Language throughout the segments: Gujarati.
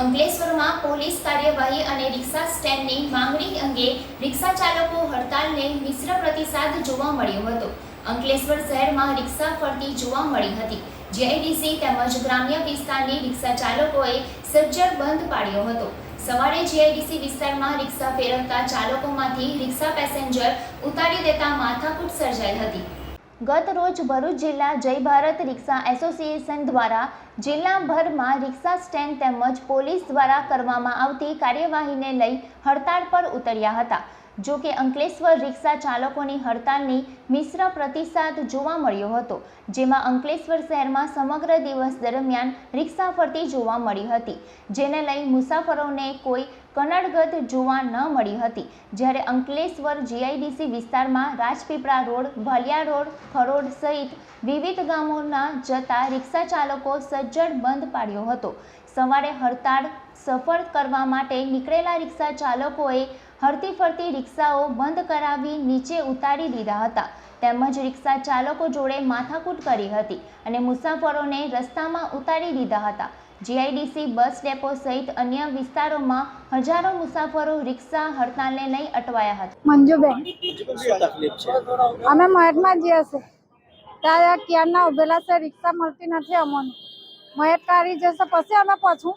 અંકલેશ્વરમાં પોલીસ કાર્યવાહી અને રિક્ષા સ્ટેન્ડની માંગણી અંગે રિક્ષા ચાલકો હડતાલને મિશ્ર પ્રતિસાદ જોવા મળ્યો હતો. અંકલેશ્વર શહેરમાં રિક્ષા ફરતી જોવા મળી હતી. જીઆઈડીસી તેમજ ગ્રામ્ય વિસ્તારની રિક્ષા ચાલકોએ સજ્જડ બંધ પાડ્યો હતો. સવારે જીઆઈડીસી વિસ્તારમાં રિક્ષા ફેરવતા ચાલકોમાંથી રિક્ષા પેસેન્જર ઉતારી દેતા માથાકૂટ સર્જાઈ હતી. ગત રોજ ભરૂચ જિલ્લા જય ભારત રિક્ષા એસોસિએશન દ્વારા જિલ્લાભરમાં રિક્ષા સ્ટેન્ડ તેમજ પોલીસ દ્વારા કરવામાં આવતી કાર્યવાહીને લઈ હડતાળ પર ઉતર્યા હતા. જો કે અંકલેશ્વર રિક્ષા ચાલકોની હડતાળની મિશ્ર પ્રતિસાદ જોવા મળ્યો હતો, જેમાં અંકલેશ્વર શહેરમાં સમગ્ર દિવસ દરમિયાન રિક્ષા ફરતી જોવા મળી હતી. જેને લઈ મુસાફરોને કોઈ કનડગત જોવા ન મળી હતી. જ્યારે અંકલેશ્વર જીઆઈડીસી વિસ્તારમાં રાજપીપળા રોડ, ભાલિયા રોડ ખરોડ સહિત વિવિધ ગામોના જતા રિક્ષા ચાલકો સજ્જડ બંધ પાડ્યો હતો. સવારે હડતાળ સફળ કરવા માટે નીકળેલા રિક્ષા ચાલકોએ હરતી ફરતી રિક્ષાઓ બંધ કરાવી નીચે ઉતારી દીધા હતા. તેમજ રિક્ષા ચાલકો જોડે માથાકૂટ કરી હતી અને મુસાફરોને રસ્તામાં ઉતારી દીધા હતા. જીઆઈડીસી બસ ડેપો સહિત અન્ય વિસ્તારોમાં હજારો મુસાફરો રિક્ષા હડતાલને લઈ અટવાયા હતા. મંજુબેન અમે મહેટમાં જઈએ છે ત્યાં ક્યારના ઉભેલા છે રિક્ષા મળતી નથી અમને. મહેટ કાઢી જશે પછી અમે પહોંચું.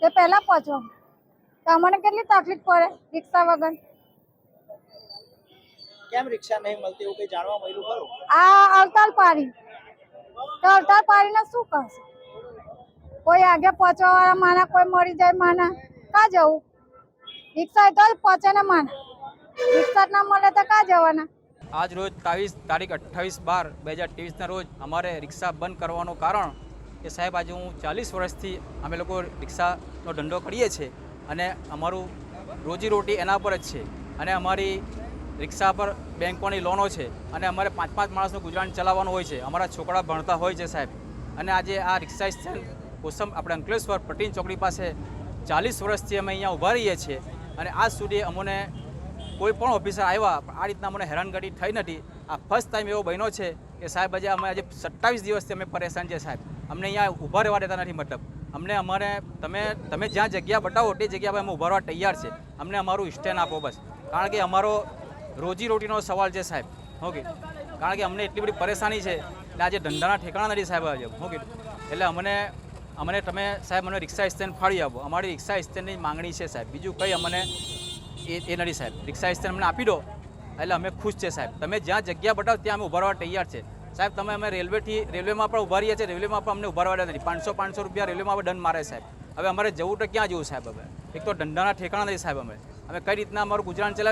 તે પહેલાં પહોંચો તો અમને કેટલી તકલીફ પડે રિક્ષા વગર? કેમ રિક્ષા નહીં મળતી? એવું કઈ જાણવા મળ્યું ખરું? આ અવતાલ પાડી. તો અવતાલ પાડીને શું કરશે? કોઈ આગે પહોંચવા વાળા માના કોઈ મળી જાય માના કા જવું? રિક્ષા તો જ પહોંચે ને માના રિક્ષા ના મળે તો કા જવાના? આજ રોજ તાવીસ તારીખ અઠ્ઠાવીસ બાર બે હજાર ત્રેવીસના રોજ અમારે રિક્ષા બંધ કરવાનું કારણ કે સાહેબ, આજે હું ચાલીસ વર્ષથી અમે લોકો રિક્ષાનો ધંધો કરીએ છીએ અને અમારું રોજીરોટી એના પર જ છે અને અમારી રિક્ષા પર બેંકોની લોનો છે અને અમારે પાંચ પાંચ માણસનું ગુજરાન ચલાવવાનું હોય છે. અમારા છોકરા ભણતા હોય છે સાહેબ અને આજે આ રિક્ષા સ્ટેન્ડ કોસમ આપણે અંકલેશ્વર પટીન ચોકડી પાસે ચાલીસ વર્ષથી અમે અહીંયા ઊભા રહીએ છીએ અને આજ સુધી અમને કોઈ પણ ઓફિસર આવ્યા આ રીતના અમને હેરાનગતિ થઈ નથી. આ ફર્સ્ટ ટાઈમ એવો બન્યો છે કે સાહેબ, આજે અમે આજે સત્તાવીસ દિવસથી અમે પરેશાન છે સાહેબ. અમને અહીંયા ઊભા રહેવા દેતા નથી મતલબ. અમને અમારે તમે તમે જ્યાં જગ્યા બતાવો તે જગ્યા પર અમે ઊભા રહેવા તૈયાર છે. અમને અમારું સ્ટેન્ડ આપો બસ. કારણ કે અમારો રોજીરોટીનો સવાલ છે સાહેબ. ઓકે કારણ કે અમને એટલી બધી પરેશાની છે. એટલે આજે ધંધાના ઠેકાણા નથી સાહેબ આજે. ઓકે એટલે અમને અમને તમે સાહેબ મને રિક્ષા સ્ટેન્ડ ફાળી આપો. અમારી રિક્ષા સ્ટેન્ડની માંગણી છે સાહેબ. બીજું કંઈ અમને એ એ નથી સાહેબ. રિક્ષા સ્ટેન્ડ અમને આપી દો, એટલે અમે ખુશ છે સાહેબ. તમે જ્યાં જગ્યા બતાવો ત્યાં અમે ઊભા તૈયાર છે. સાહેબ, તમે અમે રેલવેથી, રેલવેમાં પણ ઊભા રહીએ છીએ, રેલવેમાં પણ અમને ઊભા રહેવા નથી. પાંચસો પાંચસો રૂપિયા રેલવેમાં દંડ મારે સાહેબ. હવે અમારે જવું તો ક્યાં જવું સાહેબ હવે? એક તો ધંધાના ઠેકાણા નથી સાહેબ અમે. અમે કઈ રીતના અમારું ગુજરાન ચલાવી